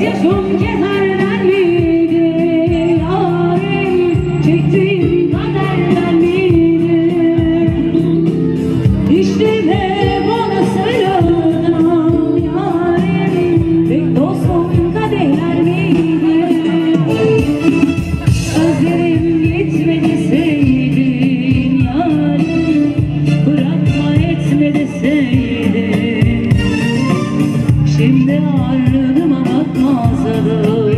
Gözyaşım kederden miydi? Yarim Çektiğim kaderden miydi? İşte ne bana sarıldım yarim Pek dostum kaderler miydi? Sözlerim yetme deseydin yarim Bırakma etme deseydin Şimdi ardıma manzarı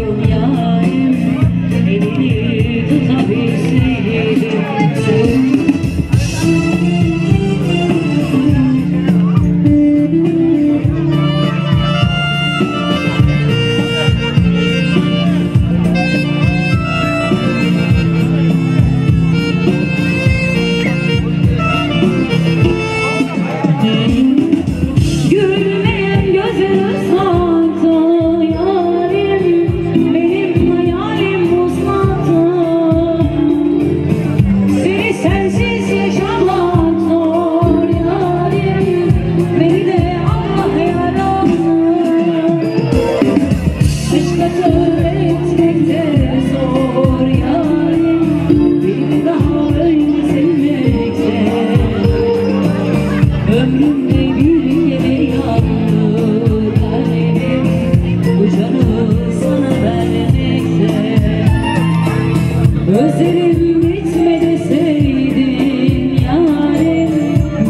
Özlerim bitme deseydin yarim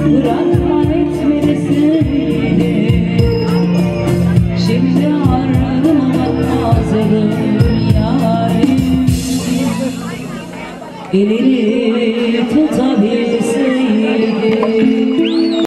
Bırakma etme deseydin. Şimdi aradım bakmazdım yarim Elini tutabilseydim